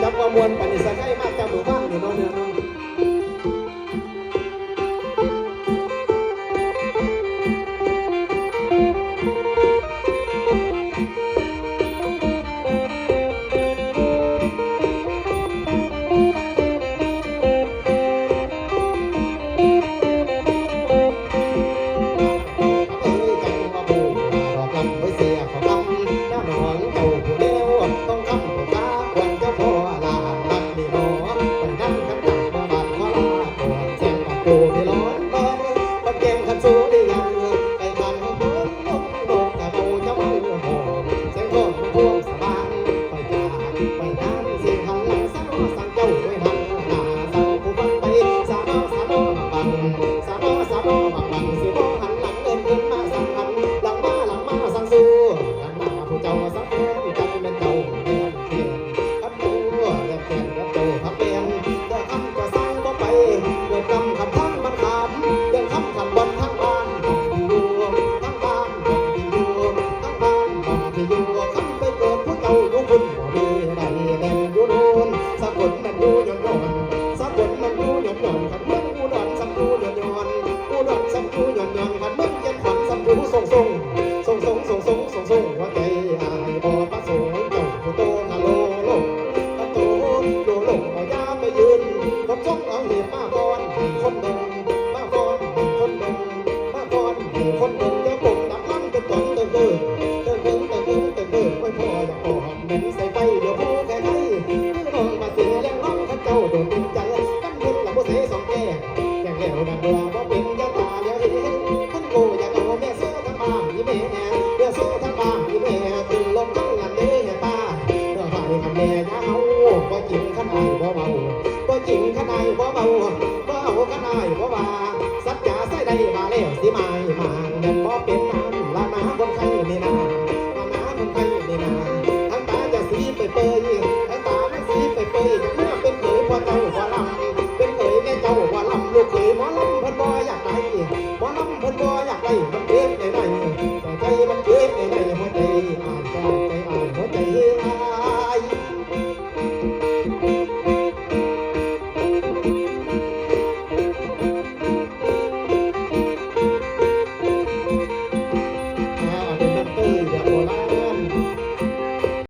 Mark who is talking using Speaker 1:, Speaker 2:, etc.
Speaker 1: kapamuan panisakay กลนั่นดูย้อนย้อนสกลนันดูย้อนย้อนขันมึองอุดรสัมผูย้อนย้อนอุดรสัมผูย้อนย้อนขันมึงเย็นขันสัมผูส่งส่งส่งส่งส่งส่งส่งส่งว่าใจอายบ่ประสงค์เจ้าผู้โตนาโลโลตะโตโลงเอายาไปยืนคนจ้องเอาเหนียบมาก่อนคนหนึ่งมาก่อนคนหนึ่งมาก่อนคนหนึ่งจะปมดักลังเป็นต้นเติมเติมเติมเติมเติมเติมไว้พออยากอ่อนหนึ่งใส่ อย่าเดีวดังบัวบ่เป็นยาตาเดีวเห็นขึ้นโกอย่าโตแม่โซ่ทั้งบ้านี่แม่เดือโซ่ทั้งบ้านี่แม่ขึ้นลงทั้งงานเด้อตาเดือไปกันแม่ยาเอาบ่จริงข้างในบ่เบาบ่จริงข้างในบ่เบาบ่เอาข้างในบ่ว่าสัจจะใส่ได้มาแล้วสิมามาเดินบ่เป็นน้ำละน้ำบนไข่ในน้ำละน้ำบนไข่ในน้ทั้งตาจะสีไปเปทั้งตาไม่สีไปเปยจะเมื่อเป็นเคยพอเต้าพอลำ